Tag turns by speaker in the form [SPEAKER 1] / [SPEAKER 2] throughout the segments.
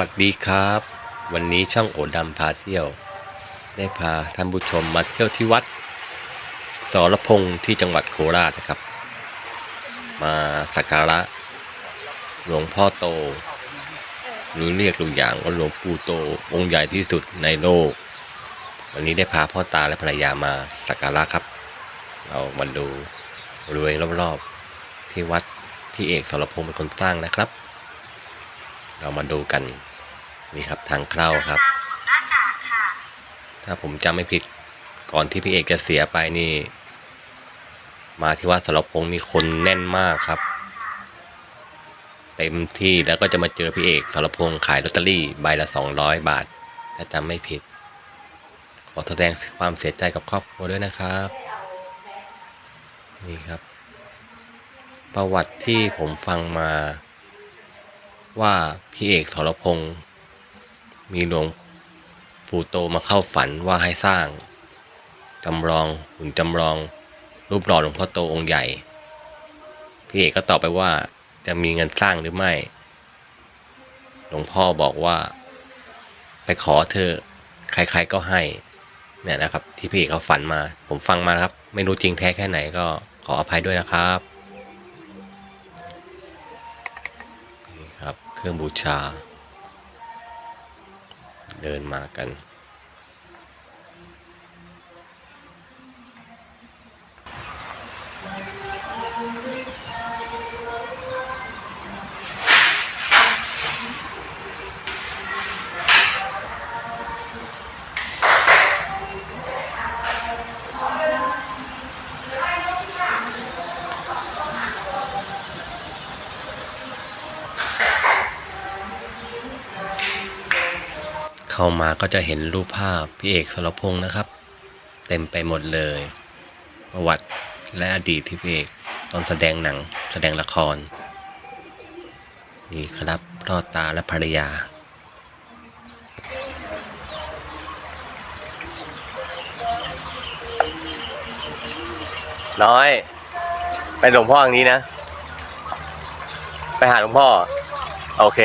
[SPEAKER 1] สวัสดีครับ วันนี้ช่องโอดำพาเที่ยว ได้พาท่านผู้ชมมาเที่ยวที่วัดสรพงษ์ที่จังหวัดโคราชนะครับ มาสักการะ หลวงพ่อโต หรือเรียกลุงอย่างว่าหลวงปู่โตองค์ใหญ่ที่สุดในโลก วันนี้ได้พาพ่อตาและภรรยามาสักการะครับ เรามาดูบริเวณรอบๆที่วัดพี่เอกสรพงษ์เป็นคนสร้างนะครับ เรามาดูกัน นี่ครับทางเข้าครับ ถ้าผมจำไม่ผิดก่อนที่พี่เอกจะเสียไปนี่ มาที่วัดสรพงษ์นี่คนแน่นมากครับ เต็มที่แล้วก็จะมาเจอพี่เอกสรพงษ์ขายลอตเตอรี่ใบละสองร้อยบาท ถ้าจำไม่ผิด ขอแสดงความเสียใจกับครอบครัวด้วยนะครับ นี่ครับ ประวัติที่ผมฟังมาว่าพี่เอกสรพงษ์ มีหลวงปู่โตมาเข้าฝันว่าให้สร้างจำลองหุ่นจำลอง รูปหล่อหลวงพ่อโตองค์ใหญ่ พี่เอกก็ตอบไปว่าจะมีเงินสร้างหรือไม่ หลวงพ่อบอกว่า ไปขอเธอใคร ๆก็ให้ เนี่ยนะครับ ที่พี่เอกเขาฝันมา ผมฟังมาครับ ไม่รู้จริงแท้แค่ไหนก็ขออภัยด้วยนะครับนี่ครับ เครื่องบูชา เดินมากัน เข้ามาก็จะเห็นรูปภาพพี่เอกสรพงษ์นะครับ เต็มไปหมดเลย ประวัติและอดีตที่พี่เอกตอนแสดงหนังแสดงละคร นี่ครับพ่อตาและภรรยาน้อย ไปหลวงพ่ออย่างนี้นะ ไปหาหลวงพ่อ โอเค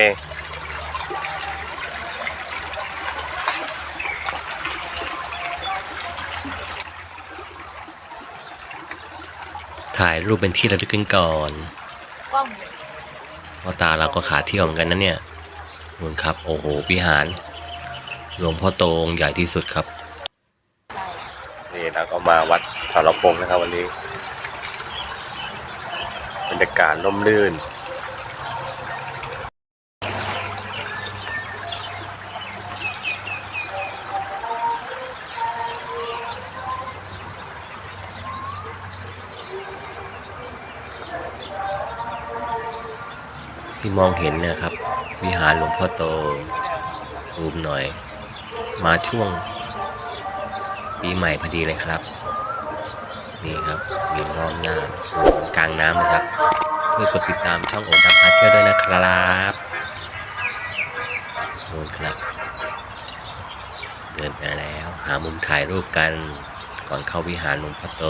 [SPEAKER 1] ถ่ายรูปเป็นที่ระลึกกันก่อน
[SPEAKER 2] กล้อง
[SPEAKER 1] พ่อตาเราก็ขาเที่ยวเหมือนกันนะเนี่ยนู่นครับโอ้โหวิหารหลวงพ่อโตองค์ใหญ่ที่สุดครับ นี่เราก็มาวัดสารพงษ์นะครับวันนี้บรรยากาศร่มรื่น มองเห็นนะครับ วิหารหลวงพ่อโตรูมหน่อย มาช่วง ปีใหม่พอดีเลยครับ นี่ครับมีล้อมหน้ากลางน้ำเลยครับช่วยกดติดตามช่องโอดับพาเที่ยวด้วยนะครับนู่นครับ เดินไปแล้ว หามุมถ่ายรูปกันก่อนเข้าวิหารหลวงพ่อโต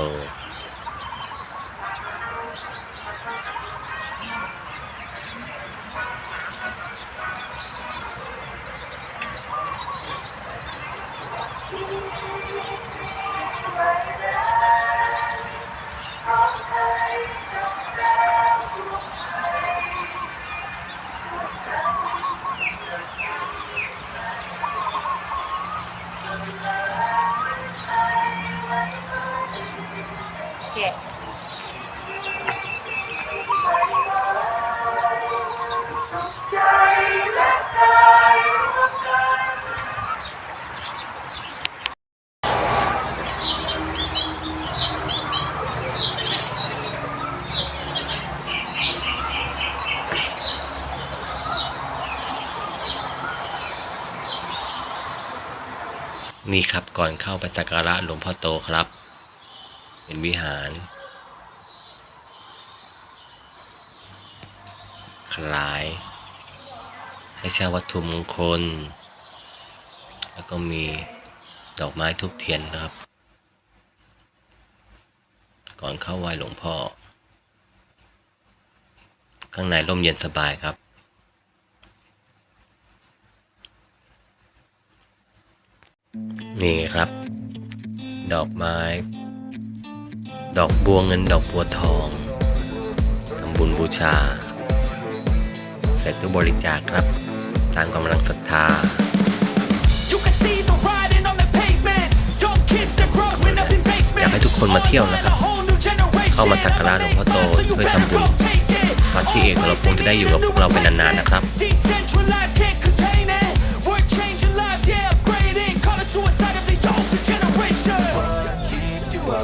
[SPEAKER 1] นี่ครับก่อนเข้าไปสักการะหลวงพ่อโตครับ เป็นวิหาร คลาย ให้เช่าวัตถุมงคล แล้วก็มีดอกไม้ทุกเทียนนะครับ ก่อนเข้าไหว้หลวงพ่อ ข้างในร่มเย็นสบายครับ นี่ครับ ดอกไม้ ดอกบัวเงินดอกบัวทองทำบุญบูชา เสร็จด้วยบริจาคครับ ตามกำลังศรัทธา
[SPEAKER 2] You can see the writing on the pavement. Young kids that growing up in basements.
[SPEAKER 1] อยากให้ทุกคนมาเที่ยวนะครับ เข้ามาสักการะหลวงพ่อโตช่วยทำบุญพระพี่เอกเราคงจะได้อยู่กับพวกเราเป็นนานๆนะครับ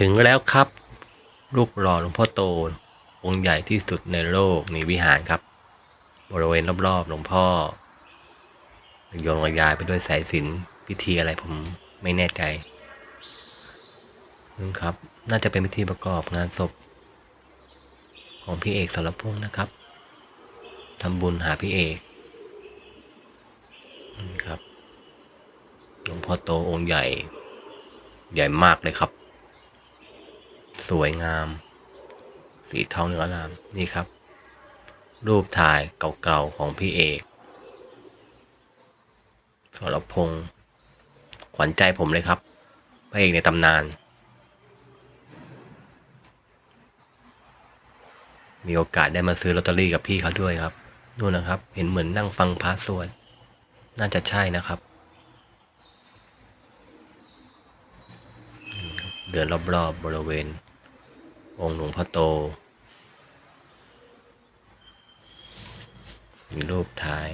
[SPEAKER 1] ถึงแล้วครับ รูปหล่อหลวงพ่อโตองค์ใหญ่ที่สุดในโลกในวิหารครับ บริเวณรอบๆหลวงพ่อโยงระยายไปด้วยสายสินพิธีอะไรผมไม่แน่ใจนี่ครับ น่าจะเป็นพิธีประกอบงานศพ ของพี่เอกสรพงษ์นะครับทำบุญหาพี่เอกนี่ครับหลวงพ่อโตองค์ใหญ่ ใหญ่มากเลยครับ สวยงาม สีทองเหลืองอลามนี่ครับ รูปถ่ายเก่าๆของพี่เอกสรพงษ์ขวัญใจผมเลยครับพระเอกในตำนาน มีโอกาสได้มาซื้อลอตเตอรี่กับพี่เขาด้วยครับนู่นนะครับ เห็นเหมือนนั่งฟังพระสวดน่าจะใช่นะครับ เดินรอบๆบบริเวณ องค์หลวงพ่อโตมีรูปถ่าย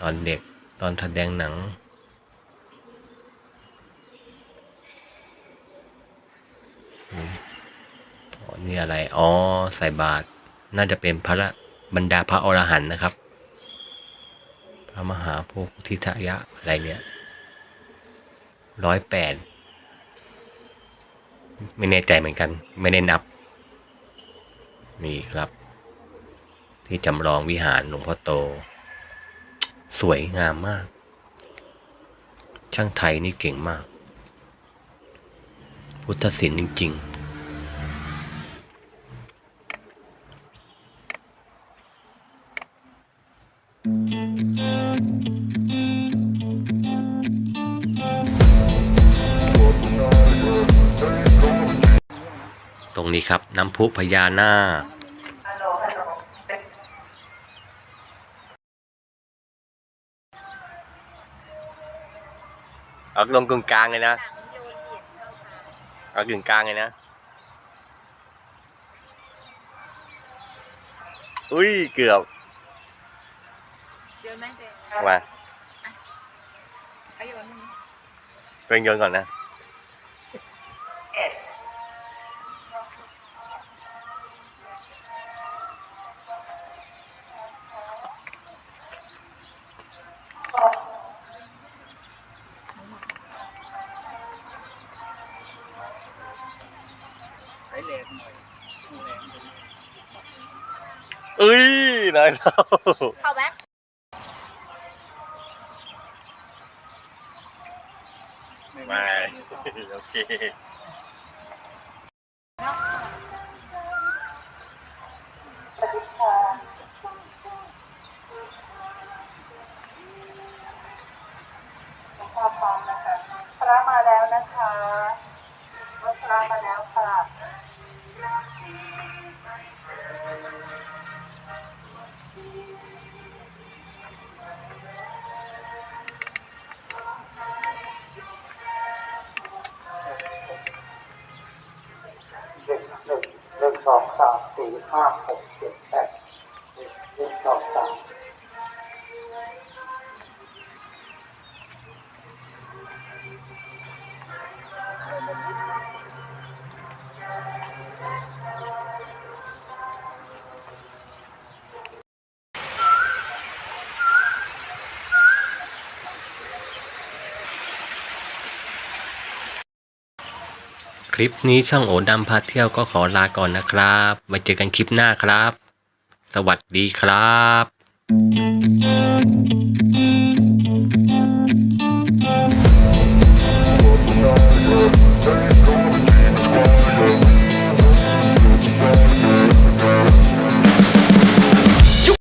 [SPEAKER 1] ตอนเด็กตอนแสดงหนังอ๋อนี่อะไร อ๋อ ใส่บาตรน่าจะเป็นพระละบรรดาพระอรหันต์นะครับ พระมหาโพธิทยะอะไรเนี่ยร้อยแปดไม่แน่ใจเหมือนกัน ไม่ได้นับ นี่ครับ ที่จำลองวิหารหลวงพ่อโต สวยงามมาก ช่างไทยนี่เก่งมาก พุทธศิลป์จริง ๆ ตรงนี้ครับ น้ำพุพญานาคเอาลงกึ่งกลางเลยนะเอากึ่งกลางเลยนะอุ้ยเกือบ
[SPEAKER 3] โยนไหมเจ๊
[SPEAKER 1] มา
[SPEAKER 3] เอาโยนไหม
[SPEAKER 1] เป็นโยนก่อนนะ อ้ยนายเรา
[SPEAKER 3] เข้าไหม
[SPEAKER 1] ไม่โอเคา คลิปนี้ช่องโอดำพาเที่ยวก็ขอลาก่อนนะครับไว้เจอกันคลิปหน้าครับ สวัสดีครับ